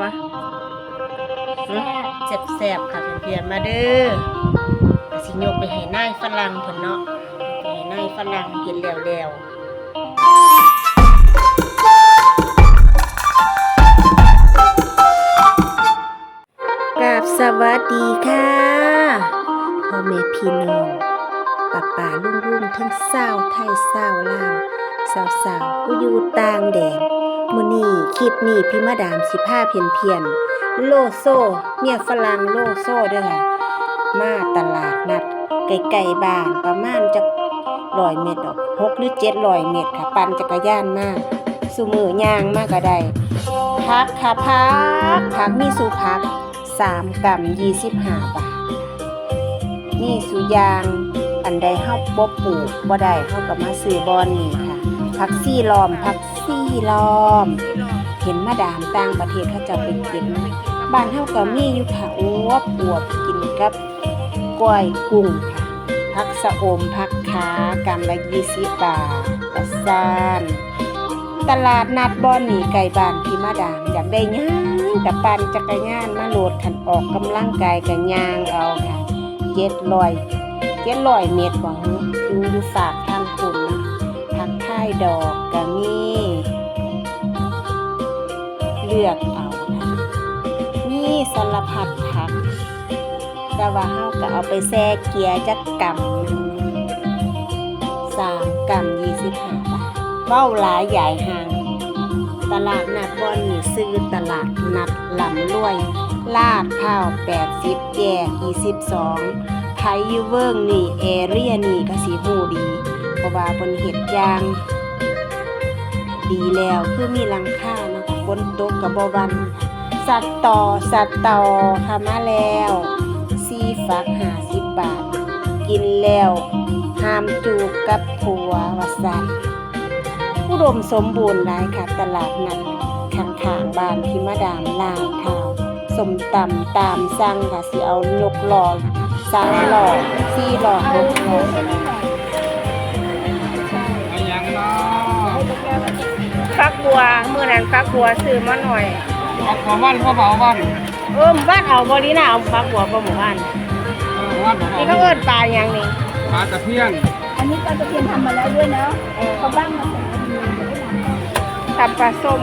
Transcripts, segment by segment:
วะแซ่บเจ็บแสบๆค่ะเพื่อนๆมาเด้อก็สิยกไปให้นายฝรั่งเพิ่นเนาะไปให้นายฝรั่งกินแล้วๆกราบสวัสดีค่ะพ่อแม่พี่น้องป้าป่าลุงลุงทั้งสาวไทยสาวลาวสาวสาวๆผู้อยู่ต่างแดน มือนี่คลิปนี้พี่มาดามสิพาเพียนเพียนโลโซเมียฝรั่งโลโซเด้อค่ะมาตลาดนัดไกลๆบ้านประมาณจะร้อยเมตรดอกหกหรือเจ็ดร้อยเมตรค่ะ ปั่นจักรยานมากสุมือย่างมากก็ได้พักค่ะพักพักมีสูพักสามกรัมยี่สิบห้าบาทนี่สุยางอันใดเฮาบ่ปลูกบ่ได้เฮาก็มาซื้อบอนนี่ค่ะ ผักซี่ล้อมผัก ซี่ล้อม เห็นมาดามต่างประเทศเขาจะไปกินบ้านเฮาก็มีอยู่ค่ะอวบอวบกินกับกล้วยกุ้งค่ะผักสะอมผักขากำละ20บาทกระซานตลาดนัดบอนนี่ไก่บ้านพี่มาดามอยากได้ย่างกับปั่นจักรยานมาโหลดขันออกกำลังกายกับย่างเอาค่ะเจ็ดลอยเจ็ดลอยเมตรของอยู่อยู่ฝากทางคุณนะผักค่ายดอกก็มี เลือกเอาค่ะมีสารพัดผัก แต่ว่าเฮาก็เอาไปแช่เกียร์จักกำหนึ่งสามกำยี่สิบห้าบาทเว้าหลายใหญ่ห่าง ตลาดนัดบอนนี่ซื้อตลาดนัดลำรวย ลาดพร้าว80แยก22ไทยอยู่เวิร์งนี่แอเรียนี่ก็สิฮู้ดีเพราะว่าเพิ่นเฮ็ดยาง ดีแล้วคือมีลังคา นตกก็บ่หวัน สัตว์ต่อสัตว์ต่อค่ะมาแล้วซีฟัก50บบาท กินแล้วห้ามจูบกับผัวว่าซั่นอุดมสมบูรณ์หลายค่ะตลาดนัดข้างๆบ้านพิมาดามลาวเท้าสมตำตามสั่งค่ะสิเอายกหลอสามหลอสี่หลอหกหลอ ฟักบัวซื้อมาหน่อยเอาขอวันขอเบาวันเอิ้มบ้านเอาบ่ดีนะเอาฟักบัวบ่หมู่บ้านเออวันเบานี่เขาเอิ้นปลาหยังนี่ปลาตะเพียนอันนี้ปลาตะเพียนทำมาแล้วด้วยเนาะเขาบ้างมาใส่ดีจะได้ทำตับปลาส้ม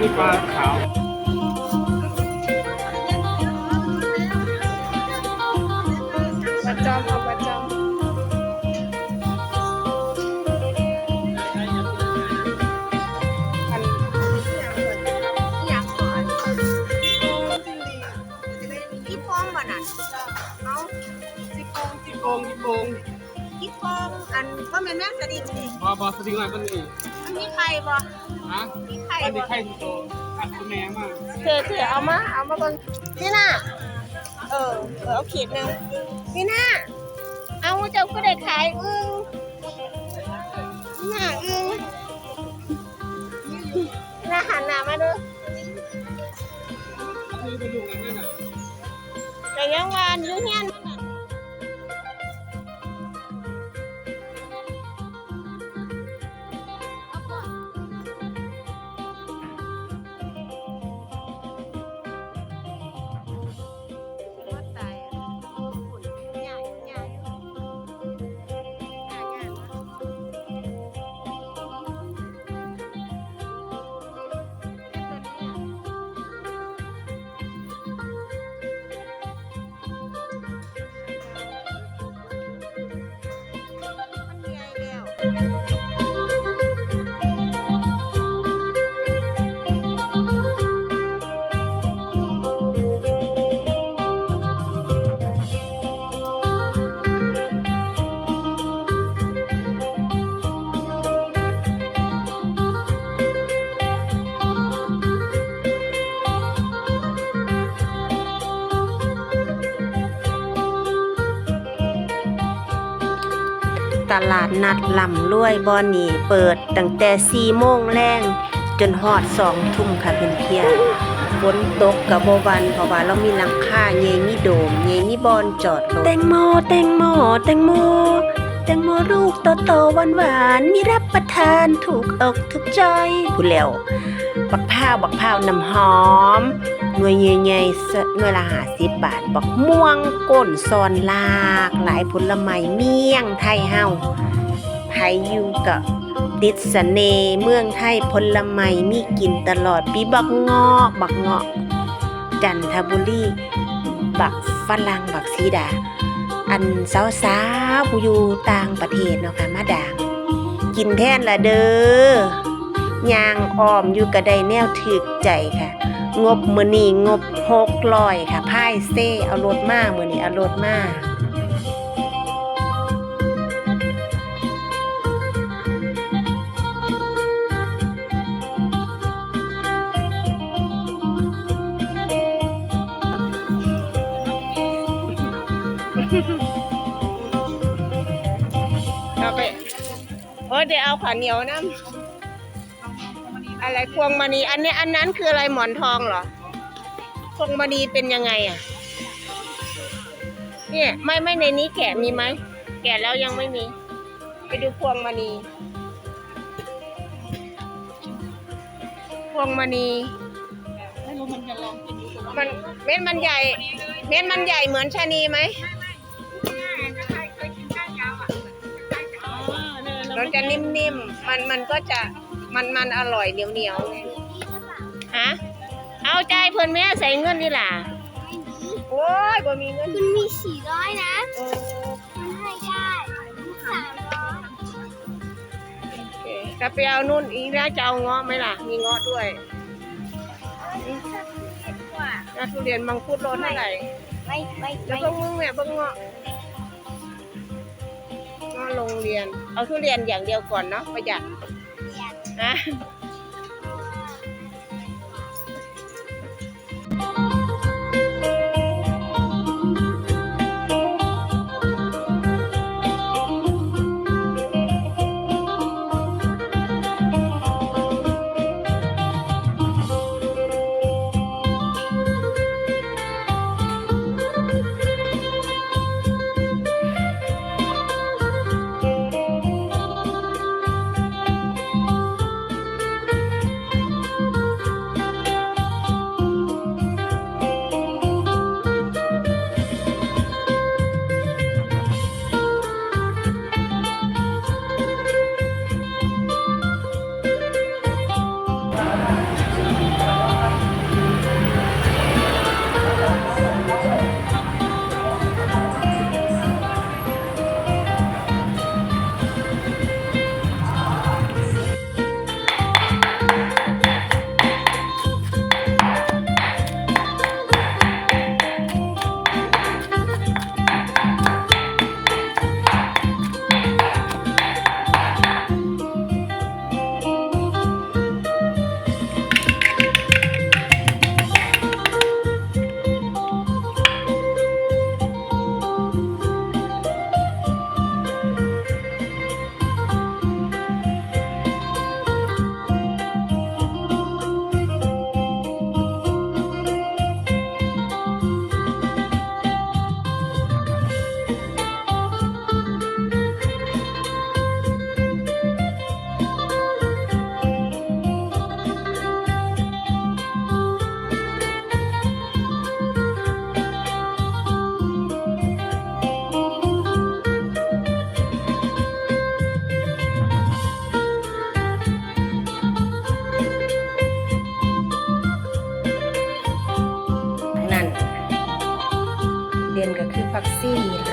มีปลาขาว เอาที่โกงที่โกงที่โกงที่ฟองอันก็แม่แม่สดิงนี่บอบอสติงอะไรมันนี่มันมีไข่บ่ฮะมีไข่อันนี้บ่ไข่ที่โตอัดตัวแม่มากเธอเธอเอามาเอามาเบิ่งนี่น่ะเออเออเอาขีดหนึ่งนี่น่ะเอาเจ้าก็ได้ขายอึ้งนี่น่ะอึ้ง ยังวานอยู่เฮียน นั่น ตลาดนัดลำรวยบอนนี่เปิดตั้งแต่4โมงแรงจนฮอด2ทุ่มค่ะเพื่อนเพียนฝนตกกับโบหวันเพราะว่าเรามีหลังคาเยมีโดมเยมีบอนจอดรถแตงโมแตงโมแตงโมแตงโมลูกโตโตหวานหวานๆมีรับประทานถูกอกถูกใจพูดแล้วบักพร้าวบักพร้าวน้ำหอม หน่วยใหญ่ๆหน่วยละหาสิบบาท บักม่วงก้นซอนลากหลายผลไม้เมี่ยงไทยเฮาไผอยู่กับติดเสน่ห์เมืองไทยผลไม้มีกินตลอดปีบักงอกบักเงาะ จันทบุรีบักฝรั่งบักสีดา อันสาวสาวผู้อยู่ต่างประเทศเนาะค่ะมาดามกินแท่นละเด้อย่างอ้อมอยู่กระไดแนวถึกใจค่ะ งบมือนี้งบหกลอยค่ะพายเซ่เอารถมามือนี้เอารถมาเอาไปโอ้เดี๋ยวเอาขาเหนียวน้ำ อะไรพวงมณีอันนี้อันนั้นคืออะไรหมอนทองเหรอพวงมณีเป็นยังไงอะ เนี่ย ไม่ไม่ในนี้แกะมีไหมแกะแล้วยังไม่มี ไปดูพวงมณี พวงมณีมันจะลองกินดูก่อนมันเม็ดมันใหญ่ เม็ดมันใหญ่เหมือนชะนีไหมมันจะนิ่มๆ มันมันก็จะ มันมันอร่อยเหนียวเหนียวๆไงฮะเอาใจเพิ่นแม่ใส่เงินนี่ล่ะโอ้ยบ่มีเงินมันมีสี่ร้อยนะโอ้มันให้ได้สามร้อยโอเคจะไปเอานู่นอีกนะจะเอาเงาะไหมล่ะ มีเงาะด้วยกว่าแล้วทุเรียนมังคุดโลเท่าไหร่ไม่ไม่แล้วไม่เพิ่งมึงแม่เพิ่งเงาะเงาะโรงเรียน เอาทุเรียนอย่างเดียวก่อนเนาะประหยัด น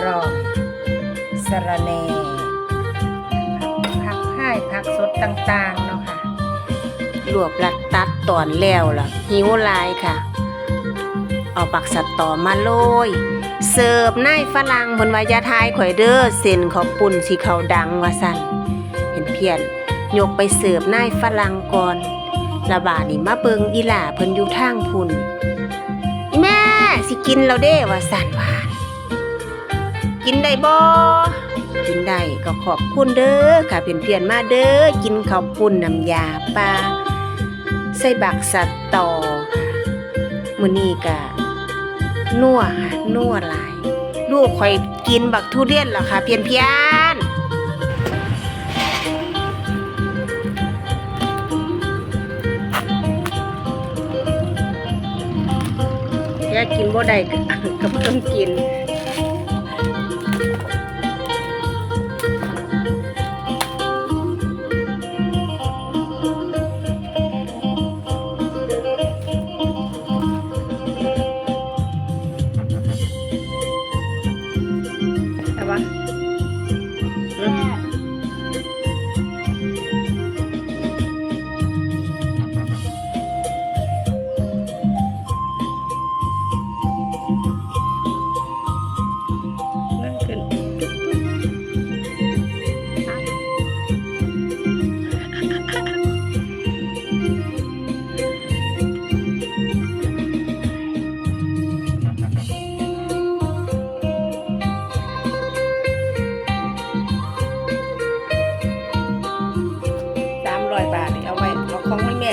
รองสะระแหน่ผักผ้ายผักสดต่างๆเนาะค่ะรวบลัดตัดตอนแล้วล่ะ หิวลายค่ะ เอาปักสัตว์ต่อมาโรยเสิร์ฟนายฝรั่งบนวายาทายข่อยเด้อเส้นขอบปุ่นสีเขาดังว่าสั่นเห็นเพียนยกไปเสิร์ฟนายฝรั่งก่อนระบาดนี่มาเบิงอีหล่าเพิ่นอยู่ทางพุ่นอีแม่สิกินเราเด้ว่าสันว่า กินได้บ่กินได้ก็ขอบคุณเด้อค่ะเพียนเพียนมาเด้อกินขอบคุณน้ำยาปลาใส่บักสัตต่อมื้อนี้ก็นัวค่ะนัวหลาย ลูกข่อยกินบักทุเรียนแล้วค่ะ เพียนเพียนแค่กินบ่ได้ก็ต้องกิน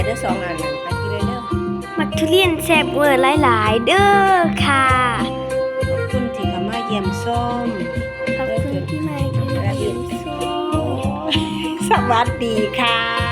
ด้อสองอันนั่นไปกินเลยเด้อมักทุเรียนแซ่บเวอร์หลายๆ เด้อค่ะขอบคุณที่เข้ามาเยี่ยมส้มขอบคุณที่มาเยี่ยมชมสวัสดีค่ะ